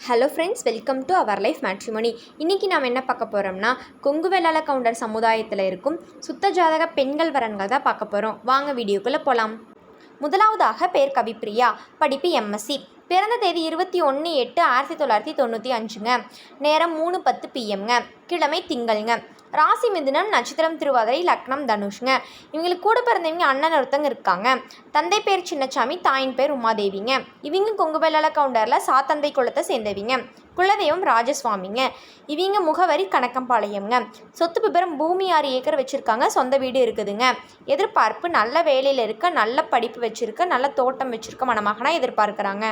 Hello friends welcome to our life matrimony இன்றைக்கி நாம் என்ன பார்க்க போகிறோம்னா கொங்கு வெள்ளாள கவுண்டர் சமுதாயத்தில் இருக்கும் சுத்த ஜாதக பெண்கள் வரன்கள் தான் பார்க்க போகிறோம் வாங்க வீடியோக்குள்ளே போகலாம் முதலாவதாக பேர் கவிப்பிரியா படிப்பு எம்எஸ்சி பிறந்த தேதி இருபத்தி ஒன்று எட்டு ஆயிரத்தி தொள்ளாயிரத்தி தொண்ணூற்றி அஞ்சுங்க. நேரம் மூணு பத்து பிஎம்ங்க கிழமை திங்கள்ங்க. ராசி மிதுனம் நட்சத்திரம் திருவாதிரை லக்னம் தனுஷ்ங்க. இவங்களுக்கு கூட பிறந்தவங்க அண்ணன் ஒருத்தங்க இருக்காங்க. தந்தை பேர் சின்னச்சாமி தாயின் பேர் உமாதேவிங்க. இவங்க கொங்கு கவுண்டரில் சாத்தந்தை குளத்தை சேர்ந்தவிங்க. குலதெய்வம் ராஜசுவாமிங்க. இவங்க முகவரி கணக்கம்பாளையம்ங்க சொத்து விபரம் பூமி ஆறு ஏக்கர் வச்சுருக்காங்க. சொந்த வீடு இருக்குதுங்க. எதிர்பார்ப்பு நல்ல வேலையில் இருக்க நல்ல படிப்பு வச்சுருக்க நல்ல தோட்டம் வச்சுருக்க மணமகனாக எதிர்பார்க்குறாங்க.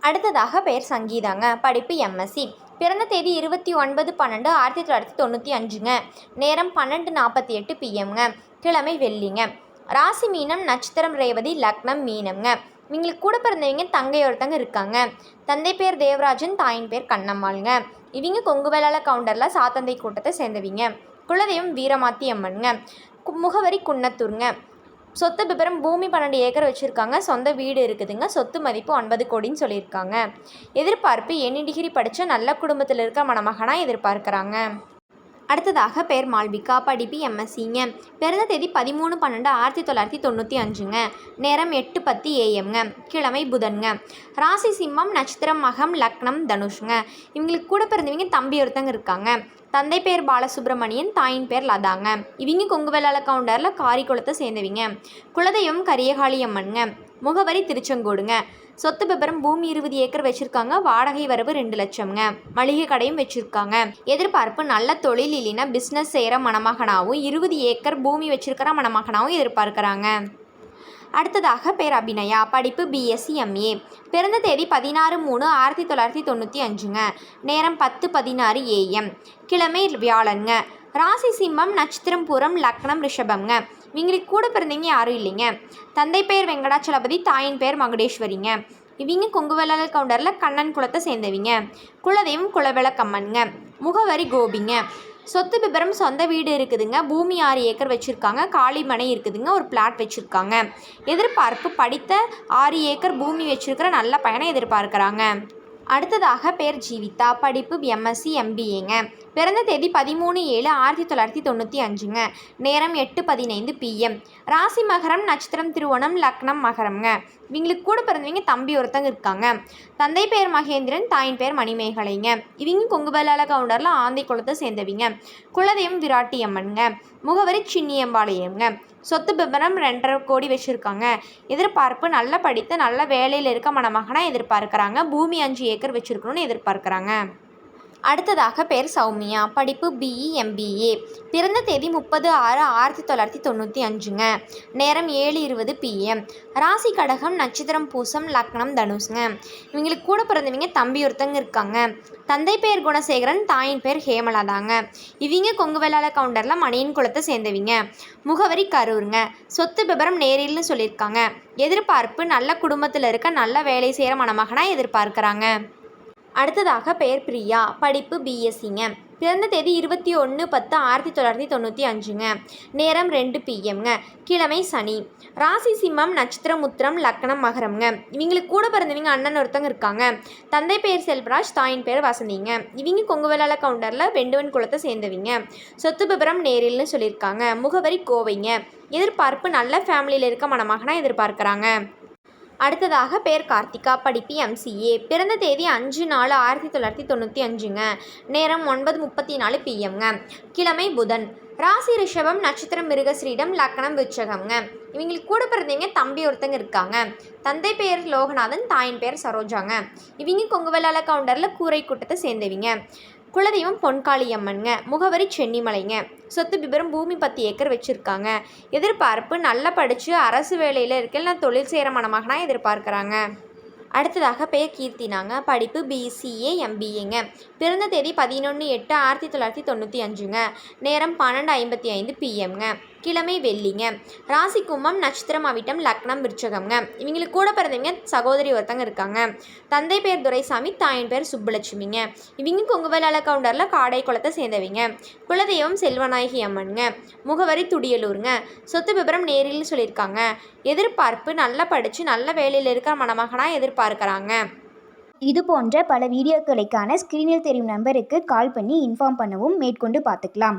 அடுத்ததாக பேர் சங்கீதாங்க. படிப்பு எம்எஸ்சி பிறந்த தேதி இருபத்தி ஒன்பது பன்னெண்டு ஆயிரத்தி தொள்ளாயிரத்தி தொண்ணூற்றி அஞ்சுங்க. நேரம் பன்னெண்டு நாற்பத்தி எட்டு பிஎம்ங்க கிழமை வெள்ளிங்க. ராசி மீனம் நட்சத்திரம் ரேவதி லக்னம் மீனம்ங்க. இவங்களுக்கு கூட பிறந்தவங்க தங்கை ஒருத்தங்க இருக்காங்க. தந்தை பேர் தேவராஜன் தாயின் பேர் கண்ணம்மாளுங்க. இவங்க கொங்கு வேளாள கவுண்டரில் சாத்தந்தை கூட்டத்தை சேர்ந்தவிங்க. குலதெய்வம் வீரமாத்தி அம்மனுங்க. கு- முகவரி குன்னத்தூருங்க. சொத்து விபரம் பூமி பன்னெண்டு ஏக்கர் வச்சுருக்காங்க. சொந்த வீடு இருக்குதுங்க. சொத்து மதிப்பு ஒன்பது கோடின்னு சொல்லியிருக்காங்க. எதிர்பார்ப்பு எண்ணி டிகிரி படித்த நல்ல குடும்பத்தில் இருக்க மணமகனாக எதிர்பார்க்குறாங்க. அடுத்ததாக பேர் மால்விகா. படிப்பு எம்எஸ்சிங்க. பிறந்த தேதி பதிமூணு பன்னெண்டு ஆயிரத்தி தொள்ளாயிரத்தி தொண்ணூற்றி அஞ்சுங்க. நேரம் எட்டு பத்து ஏஎம்ங்க. கிழமை புதன்ங்க. ராசி சிம்மம் நட்சத்திரம் மகம் லக்னம் தனுஷ்ங்க. இவங்களுக்கு கூட பிறந்தவங்க தம்பி ஒருத்தங்க இருக்காங்க. தந்தை பேர் பாலசுப்ரமணியன் தாயின் பேர் லதாங்க. இவங்க கொங்கு வெள்ளாள கவுண்டரில் காரிக்குளத்தை சேர்ந்தவிங்க. குலதெய்வம் கரியகாளி அம்மனுங்க முகவரி திருச்செங்கோடுங்க. சொத்து விபரம் பூமி இருபது ஏக்கர் வச்சுருக்காங்க. வாடகை வரவு ரெண்டு லட்சம்ங்க. மளிகை கடையும் வச்சுருக்காங்க. எதிர்பார்ப்பு நல்ல தொழில் இல்லைன்னா பிஸ்னஸ் செய்கிற மணமகனாகவும் இருபது ஏக்கர் பூமி வச்சுருக்கிற மணமகனாகவும் எதிர்பார்க்குறாங்க. அடுத்ததாக பேர் அபிநயா படிப்பு பிஎஸ்சி எம்ஏ பிறந்த தேதி பதினாறு மூணு ஆயிரத்தி தொள்ளாயிரத்தி தொண்ணூற்றி அஞ்சுங்க. நேரம் பத்து பதினாறு ஏஎம் கிழமை வியாழனுங்க. ராசி சிம்மம் நட்சத்திரம் பூரம் லக்னம் ரிஷபம்ங்க. இவங்களுக்கு கூட பிறந்தவங்க யாரும் இல்லைங்க. தந்தை பெயர் வெங்கடாச்சலபதி தாயின் பெயர் மகுடேஸ்வரிங்க. இவங்க கொங்கு கவுண்டரில் கண்ணன் குலத்தை சேர்ந்தவிங்க. குலதெய்வம் குலவிளக்கம்மனுங்க. முகவரி கோபிங்க. சொத்து விபரம் சொந்த வீடு இருக்குதுங்க. பூமி ஆறு ஏக்கர் வச்சுருக்காங்க. காளிமனை இருக்குதுங்க. ஒரு பிளாட் வச்சுருக்காங்க. எதிர்பார்ப்பு படித்த ஆறு ஏக்கர் பூமி வச்சுருக்கிற நல்ல பையனை எதிர்பார்க்குறாங்க. அடுத்ததாக பேர் ஜீவிதா படிப்பு எம்எஸ்சி எம்பிஏங்க பிறந்த தேதி பதிமூணு ஏழு ஆயிரத்தி தொள்ளாயிரத்தி தொண்ணூற்றி அஞ்சுங்க. நேரம் எட்டு பதினைந்து பிஎம் ராசி மகரம் நட்சத்திரம் திருவோணம் லக்னம் மகரம்ங்க. இவங்களுக்கு கூட பிறந்தவங்க தம்பி ஒருத்தங்க இருக்காங்க. தந்தை பேர் மகேந்திரன் தாயின் பேர் மணிமேகலைங்க. இவங்க கொங்குபல்லால கவுண்டரில் ஆந்தை குளத்தை சேர்ந்தவிங்க. குலதெய்வம் விராட்டி அம்மனுங்க முகவரி சின்னியம்பாளையம்ங்க. சொத்து விபரம் ரெண்டரை கோடி வச்சுருக்காங்க. எதிர்பார்ப்பு நல்ல படித்த நல்ல வேலையில் இருக்க மணமகனாக எதிர்பார்க்குறாங்க. பூமி அஞ்சு ஏக்கர் வச்சுருக்கணும்னு எதிர்பார்க்குறாங்க. அடுத்ததாக பேர் சௌமியா படிப்பு பிஇ எம்பிஏ பிறந்த தேதி முப்பது ஆறு ஆயிரத்தி தொள்ளாயிரத்தி தொண்ணூற்றி அஞ்சுங்க. நேரம் ஏழு இருபது பிஎம் ராசி கடகம் நட்சத்திரம் பூசம் லக்னம் தனுஷ்ங்க இவங்களுக்கு கூட பிறந்தவங்க தம்பி ஒருத்தங்க இருக்காங்க. தந்தை பேர் குணசேகரன் தாயின் பேர் ஹேமலாதாங்க இவங்க கொங்கு வெள்ளாள கவுண்டரில் மணியன் குளத்தை சேர்ந்தவிங்க. முகவரி கரூருங்க. சொத்து விபரம் நேரில்னு சொல்லியிருக்காங்க. எதிர்பார்ப்பு நல்ல குடும்பத்தில் இருக்க நல்ல வேலை செய்கிற மணமகனாக எதிர்பார்க்குறாங்க. அடுத்ததாக பெயர் பிரியா. படிப்பு பிஎஸ்சிங்க பிறந்த தேதி இருபத்தி ஒன்று பத்து ஆயிரத்தி தொள்ளாயிரத்தி தொண்ணூற்றி அஞ்சுங்க. நேரம் ரெண்டு பிஎம்ங்க கிழமை சனி. ராசி சிம்மம் நட்சத்திரம் உத்திரம் லக்னம் மகரம்ங்க இவங்களுக்கு கூட பிறந்தவங்க அண்ணன் ஒருத்தங்க இருக்காங்க. தந்தை பேர் செல்வராஜ் தாயின் பேர் வசந்திங்க. இவங்க கொங்கு கவுண்டரில் வெண்டுவன் குளத்தை சேர்ந்தவங்க. சொத்து விபரம் நேரில்னு சொல்லியிருக்காங்க. முகவரி கோவைங்க. எதிர்பார்ப்பு நல்ல ஃபேமிலியில் இருக்க மணமகனாக எதிர்பார்க்குறாங்க. அடுத்ததாக பேர் கார்த்திகா படிப்பு எம்சிஏ பிறந்த தேதி அஞ்சு நாலு ஆயிரத்தி தொள்ளாயிரத்தி தொண்ணூற்றி அஞ்சுங்க. நேரம் ஒன்பது முப்பத்தி நாலு பிஎம்ங்க கிழமை புதன். ராசி ரிஷபம் நட்சத்திரம் மிருகஸ்ரீடம் லக்னம் விச்சகம்ங்க இவங்களுக்கு கூட பிறந்தவங்க தம்பி ஒருத்தங்க இருக்காங்க. தந்தை பேர் லோகநாதன் தாயின் பேர் சரோஜாங்க. இவங்க கொங்குவலால கவுண்டரில் கூரை கூட்டத்தை சேர்ந்தவிங்க. குலதெய்வம் பொன்காளியம்மனுங்க முகவரி சென்னிமலைங்க. சொத்து விபரம் பூமி பத்து ஏக்கர் வச்சுருக்காங்க. எதிர்பார்ப்பு நல்லா படித்து அரசு வேலையில் இருக்கலாம் தொழில் செய்கிற மனமாகனா எதிர்பார்க்குறாங்க. அடுத்ததாக பேர் கீர்த்தினாங்க. படிப்பு பிசிஏ எம்பிஏங்க பிறந்த தேதி பதினொன்று எட்டு ஆயிரத்தி தொள்ளாயிரத்தி தொண்ணூற்றி அஞ்சுங்க. நேரம் பன்னெண்டு ஐம்பத்தி ஐந்து பிஎம்ங்க கிழமை வெள்ளிங்க. ராசி கும்பம் நட்சத்திரம் அவிட்டம் லக்னம் விருச்சகம்ங்க. இவங்களுக்கு கூட பிறந்தவங்க சகோதரி ஒருத்தங்க இருக்காங்க. தந்தை பேர் துரைசாமி தாயின் பேர் சுப்புலட்சுமிங்க. இவங்க கொங்கு கவுண்டரில் காடை குளத்தை சேர்ந்தவங்க. குலதெய்வம் செல்வநாயகி அம்மனுங்க. முகவரி துடியலூருங்க. சொத்து விபரம் நேரில் சொல்லியிருக்காங்க. எதிர்பார்ப்பு நல்லா படித்து நல்ல வேலையில் இருக்கிற மணமகனாக எதிர்பார்க்குறாங்க. இது போன்ற பல வீடியோக்களுக்கான ஸ்க்ரீனில் தெரியும் நம்பருக்கு கால் பண்ணி இன்ஃபார்ம் பண்ணவும் மேற்கொண்டு பார்த்துக்கலாம்.